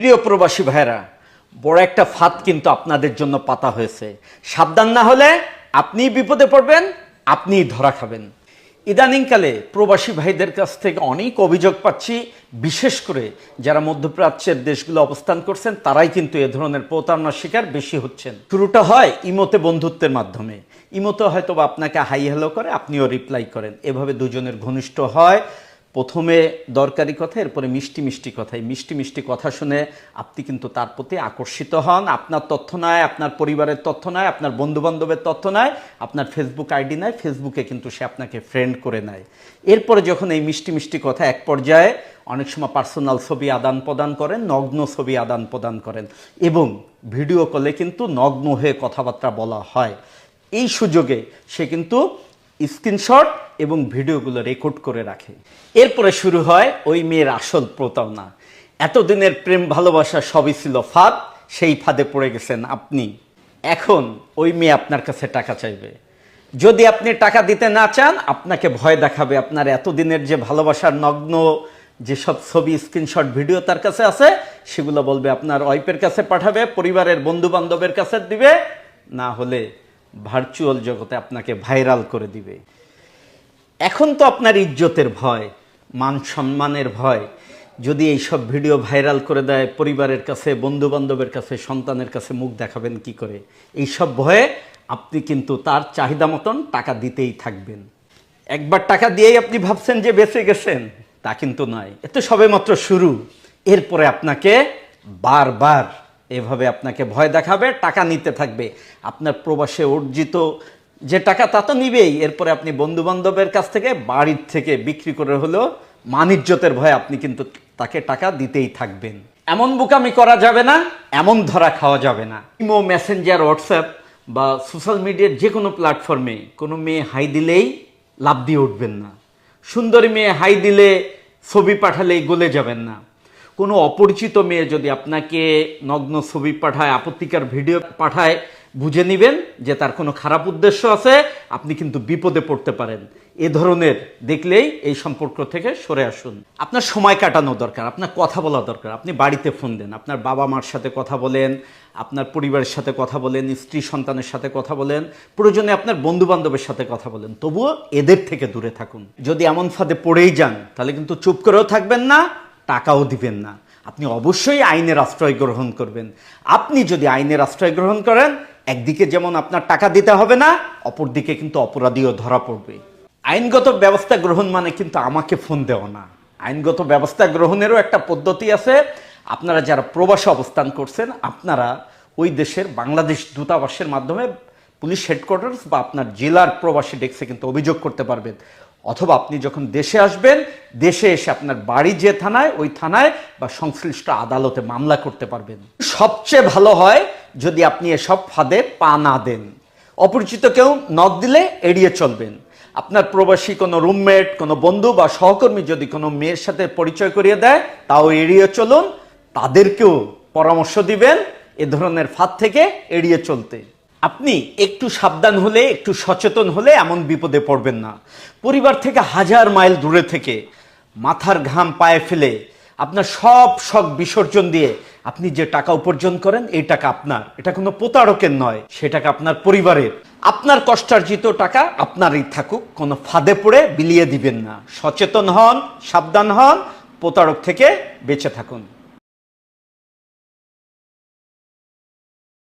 প্রিয় প্রবাসী ভাইরা বড় একটা ফাঁদ কিন্তু আপনাদের জন্য পাতা হয়েছে। সাবধান না হলে আপনি বিপদে পড়বেন আপনিই ধরা খাবেন। ইদানিংকালে প্রবাসী ভাইদের কাছ থেকে অনেক অভিযোগ পাচ্ছি, বিশেষ করে যারা মধ্যপ্রাচ্যের দেশগুলো অবস্থান করছেন, তারাই কিন্তু এ ধরনের প্রতারণার শিকার বেশি হচ্ছেন। শুরুটা হয় ইমোতে বন্ধুত্বের মাধ্যমে। ইমোতে হয়তো আপনাকে হাই হ্যালো করে, আপনিও রিপ্লাই করেন। এভাবে দুজনের ঘনিষ্ঠ হয় প্রথমে দরকারি কথা, এরপরে মিষ্টি মিষ্টি কথা। এই মিষ্টি মিষ্টি কথা শুনে আপনি কিন্তু তার প্রতি আকর্ষিত হন। আপনার তথ্য নয় আপনার পরিবারের তথ্য নয় আপনার বন্ধু বান্ধবের তথ্য নয় আপনার ফেসবুক আইডি নয় ফেসবুকে কিন্তু সে আপনাকে ফ্রেন্ড করে নেয়। এরপরে যখন এই মিষ্টি মিষ্টি কথা এক পর্যায়ে অনেক সময় পার্সোনাল ছবি আদান প্রদান করেন, নগ্ন ছবি আদান প্রদান করেন এবং ভিডিও কলে কিন্তু নগ্ন হয়ে কথাবার্তা বলা হয়। এই সুযোগে সে কিন্তু স্ক্রিনশট এবং ভিডিওগুলো রেকর্ড করে রাখে। এরপরে শুরু হয় ওই মেয়ের আসল প্রতারণা। এতদিনের প্রেম ভালোবাসা সবই ছিল ফাঁদ, সেই ফাঁদে পড়ে গেছেন আপনি। এখন ওই মেয়ে আপনার কাছে টাকা চাইবে। যদি আপনি টাকা দিতে না চান, আপনাকে ভয় দেখাবে আপনার এতদিনের যে ভালোবাসার নগ্ন যেসব ছবি, স্ক্রিনশট, ভিডিও তার কাছে আছে, সেগুলো বলবে আপনার ওয়াইফের কাছে পাঠাবে, পরিবারের বন্ধু বান্ধবের কাছে দিবে, না হলে ভার্চুয়াল জগতে আপনাকে ভাইরাল করে দিবে। এখন তো আপনার ইজ্জতের ভয়, মান সম্মানের ভয়। যদি এইসব ভিডিও ভাইরাল করে দেয়, পরিবারের কাছে বন্ধু বান্ধবের কাছে, সন্তানের কাছে মুখ দেখাবেন কি করে? এইসব ভয়ে আপনি কিন্তু তার চাহিদা মতন টাকা দিতেই থাকবেন। একবার টাকা দিয়েই আপনি ভাবছেন যে বেঁচে গেছেন, তা কিন্তু নয়। এ তো সবেমাত্র শুরু। এরপরে আপনাকে বারবার এভাবে আপনাকে ভয় দেখাবে, টাকা নিতে থাকবে। আপনার প্রবাসে অর্জিত যে টাকা, তা তো নিবেই। এরপরে আপনি বন্ধু বান্ধবের কাছ থেকে, বাড়ির থেকে বিক্রি করে হলেও মানিজ্যতের ভয়ে আপনি কিন্তু তাকে টাকা দিতেই থাকবেন। এমন বোকামি করা যাবে না, এমন ধরা খাওয়া যাবে না। ইমো, মেসেঞ্জার, হোয়াটসঅ্যাপ বা সোশ্যাল মিডিয়ার যে কোনো প্ল্যাটফর্মে কোনো মেয়ে হাই দিলেই লাভ দিয়ে উঠবেন না। সুন্দরী মেয়ে হাই দিলে ছবি পাঠালেই গলে যাবেন না। কোনো অপরিচিত মেয়ে যদি আপনাকে নগ্ন ছবি পাঠায়, আপত্তিকর ভিডিও পাঠায়, বুঝে নেবেন যে তার কোনো খারাপ উদ্দেশ্য আছে, আপনি কিন্তু বিপদে পড়তে পারেন। এ ধরনের দেখলেই এই সম্পর্ক থেকে সরে আসুন। আপনার সময় কাটানো দরকার, আপনার কথা বলা দরকার। আপনি বাড়িতে ফোন দেন, আপনার বাবা মার সাথে কথা বলেন, আপনার পরিবারের সাথে কথা বলেন, স্ত্রী সন্তানের সাথে কথা বলেন, প্রয়োজনে আপনার বন্ধু বান্ধবের সাথে কথা বলেন। তবুও এদের থেকে দূরে থাকুন। যদি এমন ফাঁদে পড়েই যান, তাহলে কিন্তু চুপ করেও থাকবেন না টাকাও দিবেন না। আপনি অবশ্যই আইনের আশ্রয় গ্রহণ করবেন। আপনি যদি আইনের আশ্রয় গ্রহণ করেন, একদিকে যেমন আপনার টাকা দিতে হবে না, অপরদিকে কিন্তু অপরাধীও ধরা পড়বে। আইনগত ব্যবস্থা গ্রহণ মানে কিন্তু আমাকে ফোন দেওয়া না। আইনগত ব্যবস্থা গ্রহণেরও একটা পদ্ধতি আছে। আপনারা যারা প্রবাসে অবস্থান করছেন, আপনারা ওই দেশের বাংলাদেশ দূতাবাসের মাধ্যমে পুলিশ হেডকোয়ার্টার্স বা আপনার জেলার প্রবাসী ডেস্কে কিন্তু অভিযোগ করতে পারবেন। অথবা আপনি যখন দেশে আসবেন, দেশে এসে আপনার বাড়ি যে থানায়, ওই থানায় বা সংশ্লিষ্ট আদালতে মামলা করতে পারবেন। সবচেয়ে ভালো হয় যদি আপনি এসব ফাঁদে পা না দেন। অপরিচিত কেউ নখ দিলে এড়িয়ে চলবেন। আপনার প্রবাসী কোনো রুমমেট, কোনো বন্ধু বা সহকর্মী যদি কোনো মেয়ের সাথে পরিচয় করিয়ে দেয়, তাও এড়িয়ে চলুন। তাদেরকেও পরামর্শ দিবেন এ ধরনের ফাঁদ থেকে এড়িয়ে চলতে। আপনি একটু সাবধান হলে, একটু সচেতন হলে এমন বিপদে পড়বেন না। পরিবার থেকে হাজার মাইল দূরে থেকে মাথার ঘাম পায়ে ফেলে আপনার সব শখ বিসর্জন দিয়ে আপনি যে টাকা উপার্জন করেন, এই টাকা আপনার। এটা কোনো প্রতারকের নয়, সে টাকা আপনার পরিবারের। আপনার কষ্টার্জিত টাকা আপনারই থাকুক, কোনো ফাঁদে পড়ে বিলিয়ে দিবেন না। সচেতন হন, সাবধান হন, প্রতারক থেকে বেঁচে থাকুন।